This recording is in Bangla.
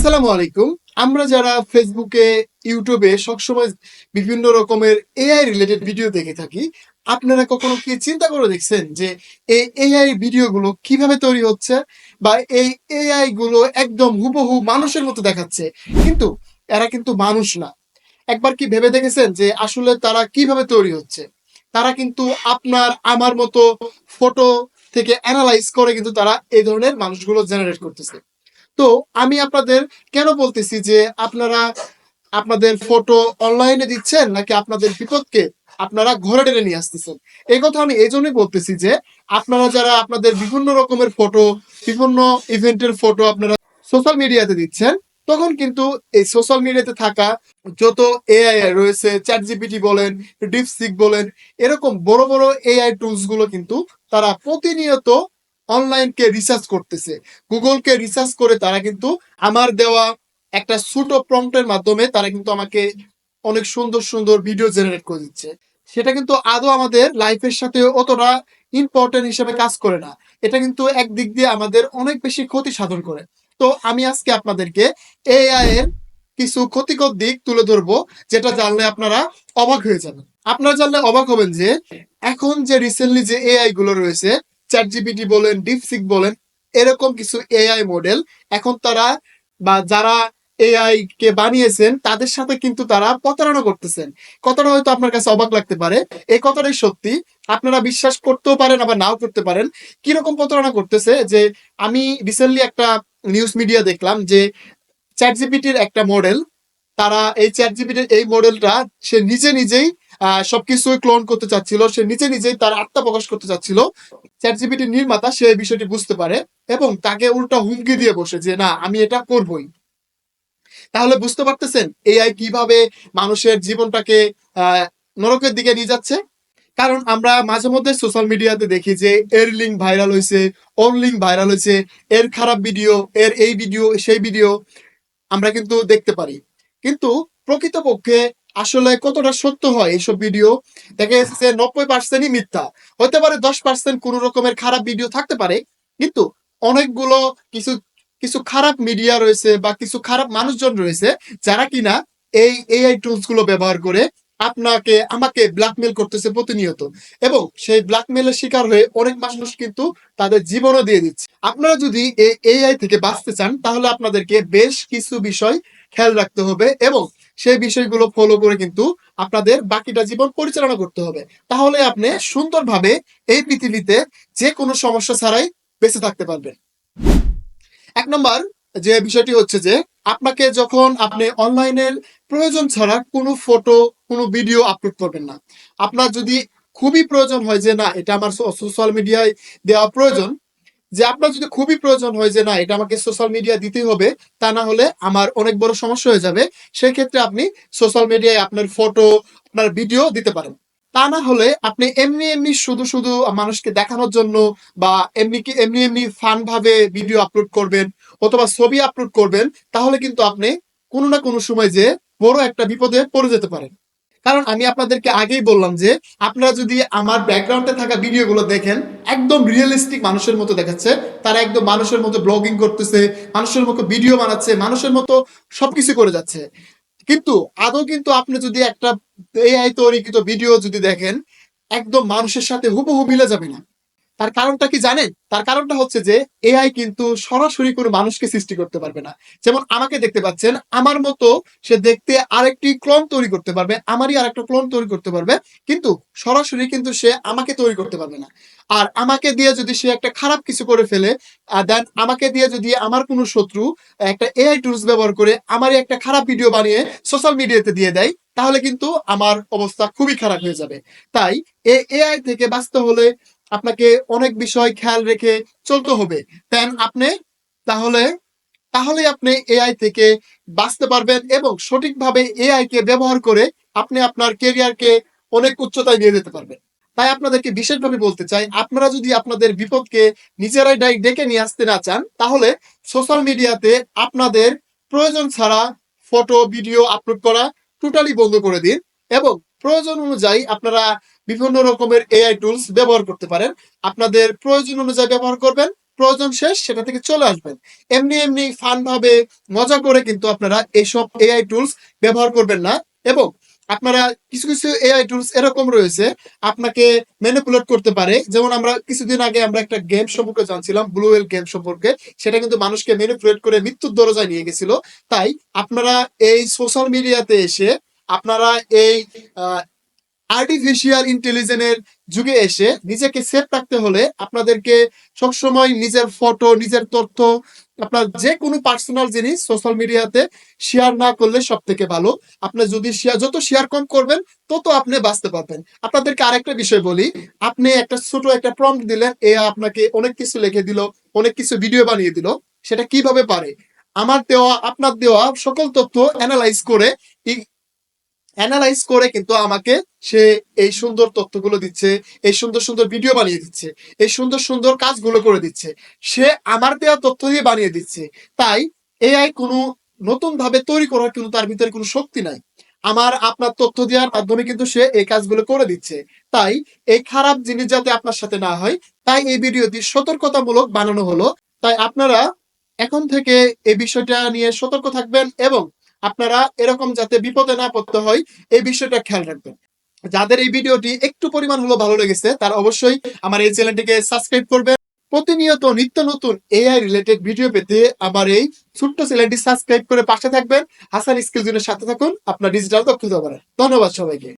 আসসালামু আলাইকুম। আমরা যারা ফেসবুকে, ইউটিউবে সবসময় বিভিন্ন রকমের এআই রিলেটেড ভিডিও দেখে থাকি, আপনারা কখনো কি চিন্তা করে দেখছেন যে এই এআই ভিডিওগুলো কীভাবে তৈরি হচ্ছে বা এই এআই গুলো একদম হুবহু মানুষের মতো দেখাচ্ছে? কিন্তু এরা কিন্তু মানুষ না। একবার কি ভেবে দেখেছেন যে আসলে তারা কীভাবে তৈরি হচ্ছে? তারা কিন্তু আপনার, আমার মতো ফটো থেকে অ্যানালাইজ করে কিন্তু তারা এই ধরনের মানুষগুলো জেনারেট করতেছে। তো আমি আপনাদের কেন বলতেছি যে আপনারা আপনাদের ফটো অনলাইনে দিচ্ছেন নাকি আপনাদের বিপদকে আপনারা ঘরে টেনে নিয়ে আসতেছেন? এই কথা আমি এই জন্যই বলতেছি যে আপনারা যারা আপনাদের বিভিন্ন রকমের ফটো বিভিন্ন ইভেন্টের ফটো আপনারা সোশ্যাল মিডিয়াতে দিচ্ছেন, তখন কিন্তু এই সোশ্যাল মিডিয়াতে থাকা যত এআই রয়েছে চ্যাট জিপিটি বলেন ডিপসিক বলেন, এরকম বড় বড় এআই টুলসগুলো কিন্তু তারা প্রতিনিয়ত অনলাইনকে রিসার্চ করতেছে। গুগলকে রিসার্চ করে তারা কিন্তু আমার দেওয়া একটা ছোট প্রম্পটের মাধ্যমে তারা কিন্তু আমাকে অনেক সুন্দর সুন্দর ভিডিও জেনারেট করে দিচ্ছে। সেটা কিন্তু আদৌ আমাদের লাইফের সাথে অতটা ইম্পর্টেন্ট হিসেবে কাজ করে না। এটা কিন্তু একদিক দিয়ে আমাদের অনেক বেশি ক্ষতি সাধন করে। তো আমি আজকে আপনাদেরকে এআই এর কিছু ক্ষতিকর দিক তুলে ধরবো, যেটা জানলে আপনারা অবাক হয়ে যাবেন। আপনারা জানলে অবাক হবেন যে এখন যে রিসেন্টলি যে এআই গুলো রয়েছে চ্যাট জিপিটি বলেন ডিপসিক বলেন, এরকম কিছু এআই মডেল এখন তারা বা যারা এআই কে বানিয়েছেন, তাদের সাথে কিন্তু তারা প্রতারণা করতেছেন। কথাটা হয়তো আপনার কাছে অবাক লাগতে পারে। এই কথাটাই সত্যি। আপনারা বিশ্বাস করতেও পারেন, আবার নাও করতে পারেন। কীরকম প্রতারণা করতেছে যে, আমি রিসেন্টলি একটা নিউজ মিডিয়া দেখলাম যে চ্যাট জিপিটির একটা মডেল তারা এই চ্যাট জিপিটির এই মডেলটা সে নিজে নিজেই সবকিছুই ক্লোন করতে চাচ্ছিল। সে নিজে নিজেই তার আত্মা প্রকাশ করতে চাচ্ছিল। চ্যাট জিপিটির নির্মাতা, সে বিষয়টি বুঝতে পারে এবং তাকে উল্টা হুমকি দিয়ে বসে যে, না, আমি এটা করবই। তাহলে বুঝতে পারতেছেন এআই কীভাবে মানুষের জীবনটাকে নরকের দিকে নিয়ে যাচ্ছে? কারণ আমরা মাঝে মধ্যে সোশ্যাল মিডিয়াতে দেখি যে, এর লিঙ্ক ভাইরাল হয়েছে ওর লিঙ্ক ভাইরাল হয়েছে, এর খারাপ ভিডিও এর এই ভিডিও সেই ভিডিও আমরা কিন্তু দেখতে পারি। কিন্তু প্রকৃতপক্ষে আসলে কতটা সত্য হয় এইসব ভিডিও দেখা যাচ্ছে যে নব্বই পার্সেন্টই মিথ্যা। হতে পারে দশ পার্সেন্ট কোনো রকমের খারাপ ভিডিও থাকতে পারে, কিন্তু অনেকগুলো কিছু কিছু খারাপ মিডিয়া রয়েছে বা কিছু খারাপ মানুষজন রয়েছে যারা কিনা এই এআই টুলসগুলো ব্যবহার করে আপনাকে, আমাকে ব্ল্যাকমেল করতেছে প্রতিনিয়ত। এবং সেই ব্ল্যাকমেলের শিকার হয়ে অনেক মানুষ কিন্তু তাদের জীবনও দিয়ে দিচ্ছে। আপনারা যদি এই এআই থেকে বাঁচতে চান, তাহলে আপনাদেরকে বেশ কিছু বিষয় খেয়াল রাখতে হবে এবং সেই বিষয়গুলো ফলো করে কিন্তু আপনাদের বাকিটা জীবন পরিচালনা করতে হবে। তাহলে আপনি সুন্দরভাবে এই পৃথিবীতে যে কোনো সমস্যা ছাড়াই বেঁচে থাকতে পারবেন। এক নম্বর যে বিষয়টি হচ্ছে যে, আপনাকে যখন আপনি অনলাইনের প্রয়োজন ছাড়া কোনো ফটো কোনো ভিডিও আপলোড করবেন না। আপনার যদি খুবই প্রয়োজন হয় যে, না, এটা আমার সোশ্যাল মিডিয়ায় দেওয়া প্রয়োজন যে আপনার যদি খুবই প্রয়োজন হয় যে না, এটা আমাকে সোশ্যাল মিডিয়া দিতে হবে, তা না হলে আমার অনেক বড় সমস্যা হয়ে যাবে। সেই ক্ষেত্রে আপনি সোশ্যাল মিডিয়ায় আপনার ফটো আপনার ভিডিও দিতে পারেন। তা না হলে আপনি এমনি এমনি শুধু শুধু মানুষকে দেখানোর জন্য বা এমনি কি, এমনি এমনি ফান ভাবে ভিডিও আপলোড করবেন অথবা ছবি আপলোড করবেন, তাহলে কিন্তু আপনি কোনো না কোনো সময় যে বড় একটা বিপদে পড়ে যেতে পারেন। কারণ আমি আপনাদেরকে আগেই বললাম যে আপনারা যদি আমার ব্যাকগ্রাউন্ডে থাকা ভিডিওগুলো দেখেন, একদম রিয়েলিস্টিক মানুষের মতো দেখাচ্ছে। তারা একদম মানুষের মতো ব্লগিং করতেছে, মানুষের মতো ভিডিও বানাচ্ছে, মানুষের মতো সবকিছু করে যাচ্ছে। কিন্তু আদৌ কিন্তু আপনি যদি একটা এআই তৈরিকৃত ভিডিও যদি দেখেন, একদম মানুষের সাথে হুবহু মিলে যাবে না। তার কারণটা কি জানেন? তার কারণটা হচ্ছে যে এআই কিন্তু সরাসরি কোনো মানুষকে সৃষ্টি করতে পারবে না। যেমন আমাকে দেখতে পাচ্ছেন, আমার মতো সে দেখতে আরেকটি ক্লোন তৈরি করতে পারবে, আমারই আরেকটা ক্লোন তৈরি করতে পারবে, কিন্তু সরাসরি কিন্তু সে আমাকে তৈরি করতে পারবে না। আর আমাকে দিয়ে যদি সে একটা খারাপ কিছু করে ফেলে দেন আমাকে দিয়ে যদি আমার কোনো শত্রু, একটা এআই টুলস ব্যবহার করে আমারই একটা খারাপ ভিডিও বানিয়ে সোশ্যাল মিডিয়াতে দিয়ে দেয়, তাহলে কিন্তু আমার অবস্থা খুবই খারাপ হয়ে যাবে। তাই এআই থেকে বাঁচতে হলে আপনাকে অনেক বিষয় খেয়াল রেখে চলতে হবে। দেন আপনি তাহলে তাহলে আপনি এআই থেকে বাঁচতে পারবেন এবং সঠিকভাবে এআই কে ব্যবহার করে আপনি আপনার কেরিয়ারকে অনেক উচ্চতায় নিয়ে যেতে পারবেন। তাই আপনাদেরকে বিশেষভাবে বলতে চাই, আপনারা যদি আপনাদের বিপদকে নিজেরাই ডেকে নিয়ে আসতে না চান, তাহলে সোশ্যাল মিডিয়াতে আপনাদের প্রয়োজন ছাড়া ফটো, ভিডিও আপলোড করা টোটালি বন্ধ করে দিন এবং প্রয়োজন অনুযায়ী আপনারা বিভিন্ন রকমের এআই টুলস ব্যবহার করতে পারেন। আপনাদের প্রয়োজন অনুযায়ী ব্যবহার করবেন, প্রয়োজন শেষ সেটা থেকে চলে আসবেন। এমনি এমনি ফান ভাবে মজা করে কিন্তু আপনারা এইসব এআই টুলস ব্যবহার করবেন না এবং আপনারা কিছু কিছু এআই টুলস এরকম রয়েছে, আপনাকে ম্যানিপুলেট করতে পারে। যেমন আমরা কিছুদিন আগে আমরা একটা গেম সম্পর্কে জানছিলাম ব্লু ওয়েল গেম সম্পর্কে। সেটা কিন্তু মানুষকে ম্যানিপুলেট করে মৃত্যুর দরজায় নিয়ে গেছিল। তাই আপনারা এই সোশ্যাল মিডিয়াতে এসে আপনারা এই আর্টিফিশিয়াল ইন্টেলিজেন্সের যুগে এসে নিজেকে সেফ রাখতে হলে আপনাদেরকে সবসময় নিজের ফটো নিজের তথ্য, আপনার যে কোনো পার্সোনাল জিনিস সোশ্যাল মিডিয়াতে শেয়ার না করলে সব থেকে ভালো। আপনি যদি শেয়ার যত শেয়ার কম করবেন, তত আপনি বাঁচতে পারবেন। আপনাদেরকে আরেকটা বিষয় বলি, আপনি একটা ছোট একটা প্রম্পট দিলেন, এ আপনাকে অনেক কিছু লিখে দিল, অনেক কিছু ভিডিও বানিয়ে দিল, সেটা কীভাবে পারে? আমার দেওয়া, আপনার দেওয়া সকল তথ্য অ্যানালাইজ করে অ্যানালাইজ করে কিন্তু আমাকে সে এই সুন্দর তথ্যগুলো দিচ্ছে, এই সুন্দর সুন্দর ভিডিও বানিয়ে দিচ্ছে, এই সুন্দর সুন্দর কাজগুলো করে দিচ্ছে। সে আমার দেওয়া তথ্য দিয়ে বানিয়ে দিচ্ছে। তাই এআই কোনো নতুন ভাবে তৈরি করার কিন্তু তার ভিতরে কোনো শক্তি নাই। আমার, আপনার তথ্য দেওয়ার মাধ্যমে কিন্তু সে এই কাজগুলো করে দিচ্ছে। তাই এই খারাপ জিনিস যাতে আপনার সাথে না হয়, তাই এই ভিডিওটি সতর্কতামূলক বানানো হলো। তাই আপনারা এখন থেকে এই বিষয়টা নিয়ে সতর্ক থাকবেন এবং আপনারা এরকম যাতে বিপদে না পড়তে হয়, এই বিষয়টা খেয়াল রাখবেন। যাদের এই ভিডিওটি একটু পরিমাণ হলো ভালো লেগেছে, তারা অবশ্যই আমার এই চ্যানেলটিকে সাবস্ক্রাইব করবেন। প্রতিনিয়ত নিত্য নতুন এআই রিলেটেড ভিডিও পেতে আমার এই ছোট্ট চ্যানেলটি সাবস্ক্রাইব করে পাশে থাকবেন। হাসান স্কিল জুনের সাথে থাকুন, আপনার ডিজিটাল দক্ষতা বাড়ান ধন্যবাদ সবাইকে।